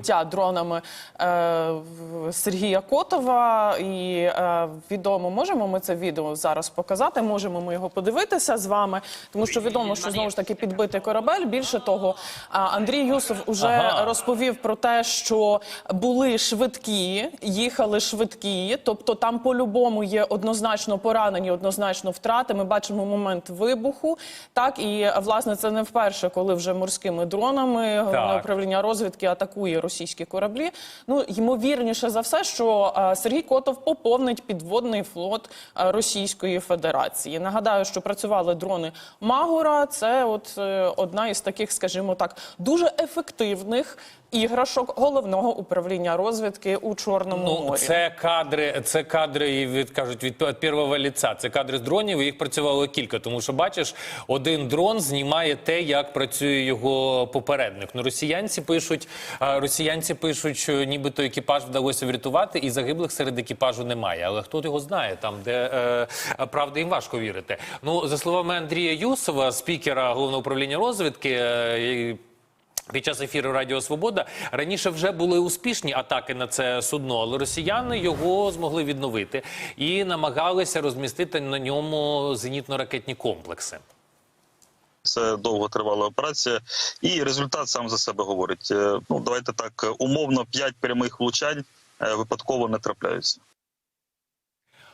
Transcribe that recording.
збиття дронами е, Сергія Котова. І е, відомо, можемо ми це відео зараз показати. Можемо ми його подивитися з вами, тому що відомо, що знову ж таки підбитий корабель. Більше того, Андрій Юсов уже Ага. розповів про те, що були швидкі, їхали швидкі, тобто там по-любому є однозначно поранені, однозначно втрати. Ми бачимо момент вибуху. Так і власне це не вперше, коли вже морськими дронами головне Так. управління розвідки атакує російські кораблі. Ну ймовірніше за все, що е, Сергій Котов поповнить підводний флот е, Російської Федерації. Нагадаю, що працювали дрони Магура. Це от е, одна із таких, скажімо так, дуже ефективних іграшок головного управління розвідки у Чорному Ну, морі. це кадри, це кадри від кажуть від пе- першого ліца. Це кадри з дронів. Їх працювало кілька. Тому що бачиш, один дрон знімає те, як працює його попередник. Ну росіянці пишуть, росіянці пишуть, що нібито екіпаж вдалося врятувати, і загиблих серед екіпажу немає. Але хто його знає, там де е, правда їм важко вірити. Ну за словами Андрія Юсова, спікера головного управління розвідки. е, і під час ефіру Радіо Свобода раніше вже були успішні атаки на це судно, але росіяни його змогли відновити і намагалися розмістити на ньому зенітно-ракетні комплекси. Це довготривала операція, і результат сам за себе говорить. Е, Ну давайте так умовно, п'ять прямих влучань е, випадково не трапляються.